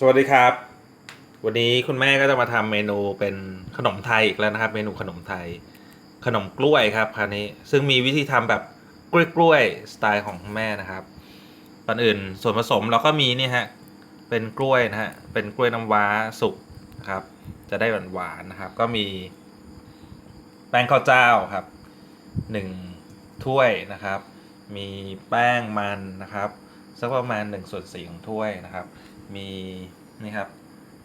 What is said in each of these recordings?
สวัสดีครับ วันนี้คุณแม่ก็จะมาทำเมนูเป็นขนมไทยอีกแล้วนะครับ เมนูขนมไทย ขนมกล้วยครับคราวนี้ซึ่งมีวิธีทำแบบกล้วยกล้วยๆสไตล์ของคุณแม่นะครับก่อนอื่นส่วนผสมเราก็มีนี่ฮะเป็นกล้วยนะฮะเป็นกล้วยน้ำว้าสุกนะครับ จะได้หวานหวานๆนะครับ ก็มี แป้งข้าวเจ้าครับหนึ่งถ้วยนะครับ มีแป้งมันนะครับสักประมาณ1ส่วน4ของถ้วยนะครับ มีนี่ครับ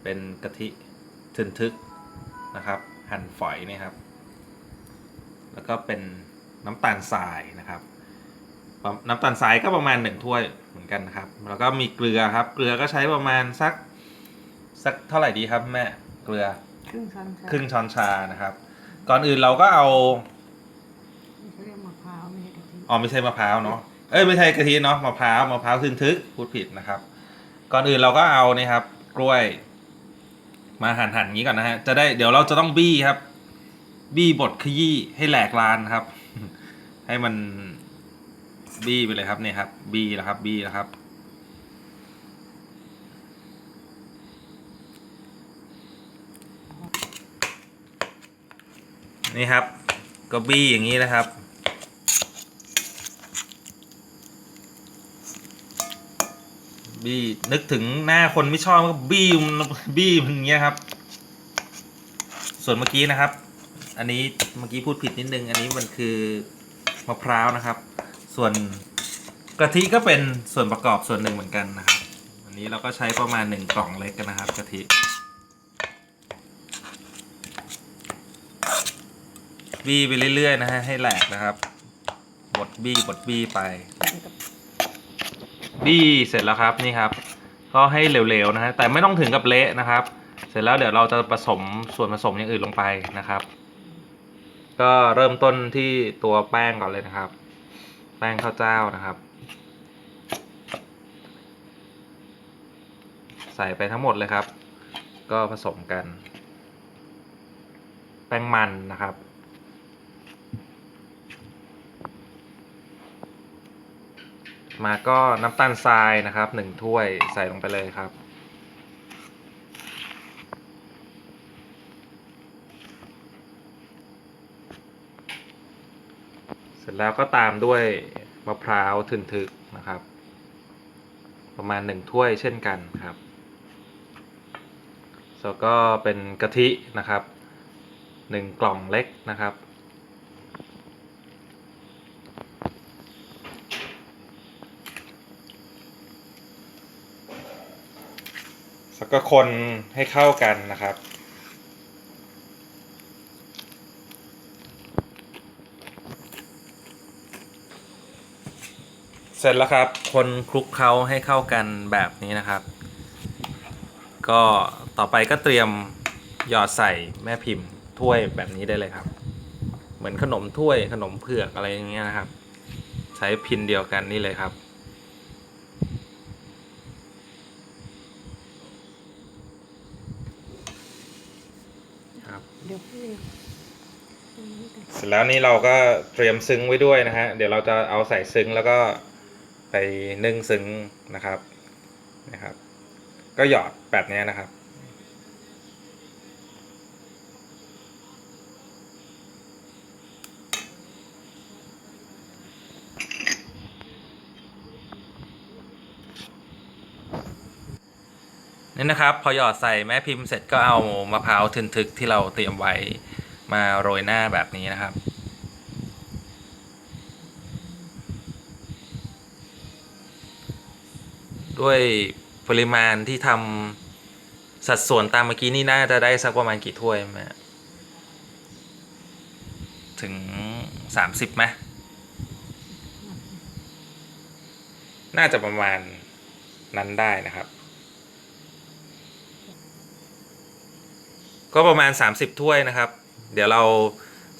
เป็นกะทิทึนทึกนะครับ หั่นฝอยนี่ครับ แล้วก็เป็นน้ำตาลทรายนะครับประน้ำตาลทรายก็ประมาณหนึ่งถ้วยเหมือนกันนะครับ แล้วก็มีเกลือครับ เกลือก็ใช้ประมาณสักสักเท่าไหร่ดีครับแม่ เกลือครึ่งช้อนชาครึ่งช้อนชานะครับ ก่อนอื่นเราก็เอาเขาเรียกมะพร้าวไม่ใช่กะทิอ๋อไม่ใช่มะพร้าวเนาะเอ้ยไม่ใช่กะทิเนาะมะพร้าวมะพร้าวทึนทึกพูดผิดนะครับ ก่อนอื่นเราก็เอานี่ครับ กล้วย มาหั่นหั่นอย่างนี้ก่อนนะฮะจะได้เดี๋ยวเราจะต้องบี้ครับ บี้บดขยี้ให้แหลกลานครับ ให้มันบี้ไปเลยครับเนี่ยครับ บี้แล้วครับ บี้แล้วครับนี่ครับก็บี้อย่างนี้นะครับ บี้นึกถึงหน้าคนไม่ชอบก็บี้มันบี้มันอย่างเงี้ยครับ ส่วนเมื่อกี้นะครับ อันนี้เมื่อกี้พูดผิดนิดนึง อันนี้มันคือมะพร้าวนะครับ ส่วนกะทิก็เป็นส่วนประกอบส่วนหนึ่งเหมือนกันนะครับ อันนี้เราก็ใช้ประมาณหนึ่งกล่องเล็กกันนะครับกะทิบี้ไปเรื่อยๆนะฮะให้แหลกนะครับบดบี้บดบี้ไป บี้เสร็จแล้วครับนี่ครับ ก็ให้เหลวๆนะฮะแต่ไม่ต้องถึงกับเละนะครับ เสร็จแล้วเดี๋ยวเราจะผสมส่วนผสมอย่างอื่นลงไปนะครับ ก็เริ่มต้นที่ตัวแป้งก่อนเลยนะครับ แป้งข้าวเจ้านะครับ ใส่ไปทั้งหมดเลยครับ ก็ผสมกัน แป้งมันนะครับ มาก็น้ำตาลทรายนะครับหนึ่งถ้วยใส่ลงไปเลยครับ เสร็จแล้วก็ตามด้วยมะพร้าวทึนทึกนะครับ ประมาณหนึ่งถ้วยเช่นกันครับแล้วก็เป็นกะทินะครับหนึ่งกล่องเล็กนะครับ แล้วก็คนให้เข้ากันนะครับ เสร็จแล้วครับ คนคลุกเคล้าให้เข้ากันแบบนี้นะครับ ก็ต่อไปก็เตรียมหยอดใส่แม่พิมพ์ถ้วยแบบนี้ได้เลยครับ เหมือนขนมถ้วยขนมเผือกอะไรอย่างเงี้ยนะครับ ใช้พินเดียวกันนี่เลยครับ ครับ เดี๋ยวพี่เสร็จแล้วนี่เราก็เตรียมซึ้งไว้ด้วยนะฮะ เดี๋ยวเราจะเอาใส่ซึ้งแล้วก็ไปนึ่งซึ้งนะครับนะครับ ก็หยอดแบบนี้นะครับ นี่นะครับพอหยอดใส่แม่พิมพ์เสร็จก็เอามะพร้าวทึนทึกที่เราเตรียมไว้มาโรยหน้าแบบนี้นะครับ ด้วยปริมาณที่ทำสัดส่วนตามเมื่อกี้นี่น่าจะได้สักประมาณกี่ถ้วยแม่ถึงสามสิบไหมน่าจะประมาณนั้นได้นะครับ ก็ประมาณ 30 ถ้วยนะครับ เดี๋ยวเรา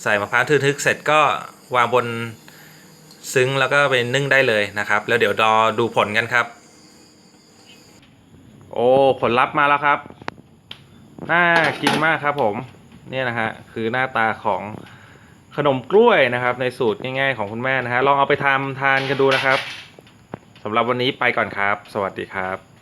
ใส่มะพร้าวทึกๆเสร็จก็วางบนซึ้งแล้วก็ไปนึ่งได้เลยนะครับ แล้วเดี๋ยวรอดูผลกันครับ โอ้ผลลัพธ์มาแล้วครับ น่ากินมากครับผม เนี่ยนะฮะคือหน้าตาของขนมกล้วยนะครับ ในสูตรง่ายๆของคุณแม่นะฮะลองเอาไปทำทานกันดูนะครับสำหรับวันนี้ไปก่อนครับ สวัสดีครับ